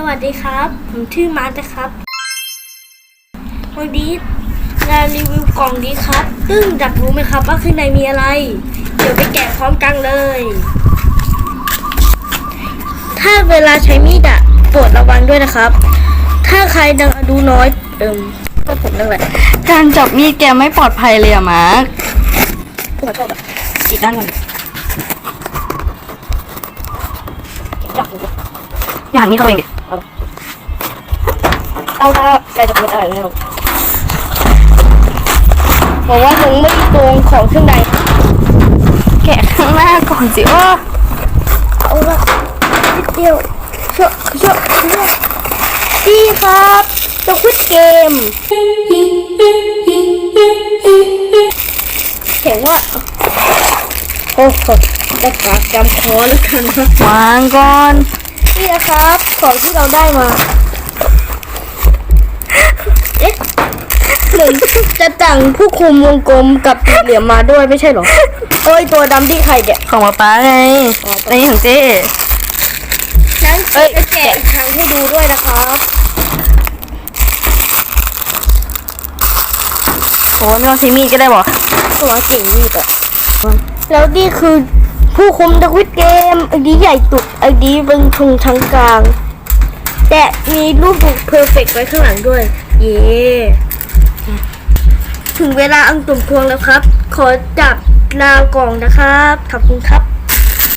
สวัสดีครับ ผมชื่อมาร์ทนะครับ วันนี้จะรีวิวกล่องนี้ครับ ซึ่งอยากรู้ไหมครับว่าข้างในมีอะไร เดี๋ยวไปแกะพร้อมกันเลย ถ้าเวลาใช้มีดอะโปรดระวังด้วยนะครับ ถ้าใครดังอาดูน้อย เอิมก็ผมนั่นแหละการจับมีดแกไม่ปลอดภัยเลยอะมาร์คขอโทษอะอีกด้านหนึ่งจับดูอย่างนี้เขาเองดิ เอาถ้าใครจะเป็นอะไรแล้วบอกว่ามึงไม่โกงของข้างในแกะข้างหน้าก่อนสิว่าเอาละนิดเดียวเชอะเชอะเชอะดีครับจะคุดเกมเห็นว่าโอ้โหจะปากจำคอแล้วกันนะวางก่อนนี่นะครับ ของที่เราได้มา จะต่างผู้คุมวงกลมกับสี่เหลี่ยมมาด้วยไม่ใช่เหรอโอ้ยตัวดำที่ใครเนี่ย ของป๊าป๊าไงอ๋ออันนี้ของเจ๊นั้นเอ้ยจะแกะอีกครั้งให้ดูด้วยนะครับโอ้ไม่ต้องใช้มีดก็ได้บอกตัวเก่งนี่อะแล้วนี่คือผู้คุมตะวิดเกมไอ้ดีใหญ่ตุดไอ้ดีเป็นทงทางกลาง แต่มีรูปบุกเพอร์เฟกไว้ข้างหลังด้วย เย่ ถึงเวลาอังตุ่มพวงแล้วครับ ขอจับลากล่องนะครับ ขอบคุณครับ